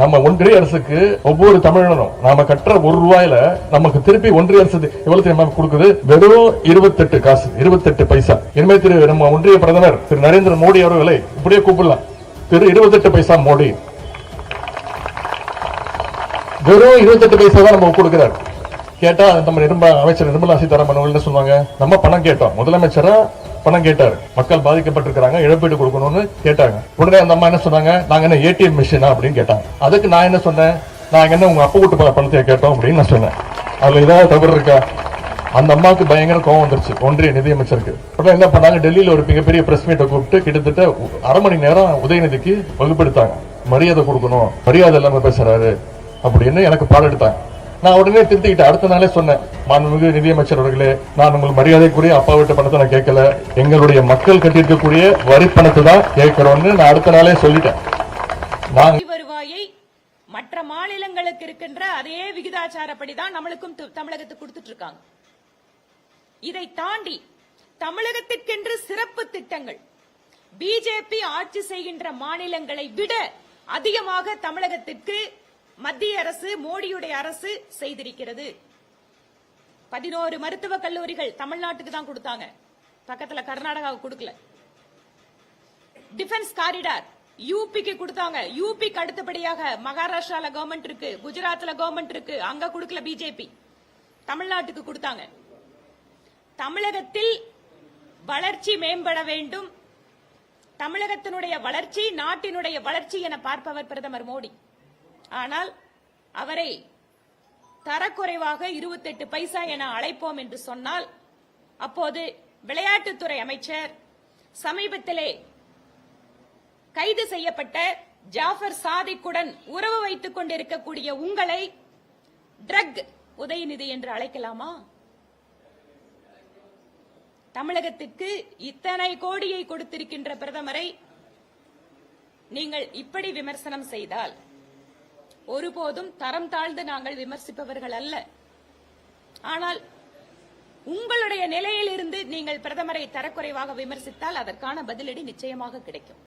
நம்ம ஒன்றிய அரசுக்கு ஒவ்வொரு தமிழனும் நாம கட்டுற ஒரு ரூபாயில நமக்கு திருப்பி ஒன்றிய அரசு எவ்வளவு தெரியுமா கொடுக்குது? வெறும் இருபத்தெட்டு காசு இருபத்தெட்டு பைசா. இனிமே திரு நம்ம ஒன்றிய பிரதமர் திரு நரேந்திர மோடி அவர்களை இப்படியே கூப்பிடலாம். திரு இருபத்தெட்டு பைசா மோடி. வெறும் இருபத்தெட்டு பைசா தான் நம்ம கொடுக்கிறார். கேட்டா நம்ம நிர்மலா அமைச்சர் நிர்மலா சீதாராமன் அவர்கள் சொன்னாங்க நம்ம பணம் கேட்டோம். முதலமைச்சரா பணம் கேட்டாரு. மக்கள் பாதிக்கப்பட்டிருக்கிறாங்க இழப்பீடு கொடுக்கணும்னு கேட்டாங்க. உடனே அந்த அம்மா என்ன சொன்னாங்க? நாங்க என்ன ஏடிஎம் மிஷினா அப்படின்னு கேட்டாங்க. அதுக்கு நான் என்ன சொன்னேன்? நாங்க என்ன உங்க அப்பா வீட்டு பணத்தை கேட்டோம் அப்படின்னு நான் சொன்னேன். அதுல ஏதாவது தவறு இருக்கா? அந்த அம்மாவுக்கு பயங்கர கோவம் வந்துருச்சு. ஒன்றிய நிதியமைச்சருக்கு. அப்புறம் என்ன பண்ணாங்க? டெல்லியில ஒரு மிகப்பெரிய பிரஸ் மீட்டை கூப்பிட்டு கிட்டத்தட்ட அரை மணி நேரம் உதயநிதிக்கு வகுப்படுத்தாங்க. மரியாதை கொடுக்கணும் மரியாதை இல்லாம பேசுறாரு அப்படின்னு எனக்கு பாடம் எடுத்தாங்க நான் உடனே திருத்திக்கிட்டேன். அடுத்த நாளே சொன்னேன் மாண்புமிகு நிதியமைச்சர் அவர்களே நான் உங்கள் மரியாதைக்குரிய அப்பா வீட்டு பணத்தை நான் கேட்கல. எங்களுடைய மக்கள் கட்டியிருக்கக்கூடிய வரி பணத்தை தான் கேட்கிறோம்னு நான் அடுத்த நாளே சொல்லிட்டேன். நான் வருவாயை மற்ற மாநிலங்களுக்கு இருக்கின்ற அதே விகிதாச்சாரப்படி தான் நம்மளுக்கும் தமிழகத்துக்கு கொடுத்துட்டு இருக்காங்க இதை தாண்டி தமிழகத்திற்கென்று சிறப்பு திட்டங்கள் பிஜேபி ஆட்சி செய்கின்ற மாநிலங்களை விட அதிகமாக தமிழகத்திற்கு மத்திய அரசு மோடியுடைய அரசு செய்திருக்கிறது. பதினோரு மருத்துவக் கல்லூரிகள் தமிழ்நாட்டுக்கு தான் கொடுத்தாங்க. பக்கத்துல கர்நாடகாவுக்கு கொடுக்கல. டிஃபென்ஸ் காரிடார் யூபிக்கு கொடுத்தாங்க. யூபிக்கு அடுத்தபடியாக மகாராஷ்டிரால கவர்மெண்ட் இருக்கு குஜராத்ல கவர்மெண்ட் இருக்கு அங்க கொடுக்கல பிஜேபி தமிழ்நாட்டுக்கு கொடுத்தாங்க. தமிழகத்தில் வளர்ச்சி மேம்பட வேண்டும். தமிழகத்தினுடைய வளர்ச்சி நாட்டினுடைய வளர்ச்சி என பார்ப்பவர் பிரதமர் மோடி. ஆனால் அவரை தரக்குறைவாக இருபத்தெட்டு பைசா என அழைப்போம் என்று சொன்னால் அப்போது விளையாட்டுத்துறை அமைச்சர் சமீபத்திலே கைது செய்யப்பட்ட ஜாஃபர் சாதிக்குடன் உறவு வைத்துக் கொண்டிருக்கக்கூடிய உங்களை ட்ரக் உதயநிதி என்று அழைக்கலாமா? தமிழகத்துக்கு இத்தனை கோடியை கொடுத்திருக்கின்ற பிரதமரை நீங்கள் இப்படி விமர்சனம் செய்தால் ஒருபோதும் தரம் தாழ்ந்து நாங்கள் விமர்சிப்பவர்கள் அல்ல. ஆனால் உங்களுடைய நிலையிலிருந்து நீங்கள் பிரதமரை தரக்குறைவாக விமர்சித்தால் அதற்கான பதிலடி நிச்சயமாக கிடைக்கும்.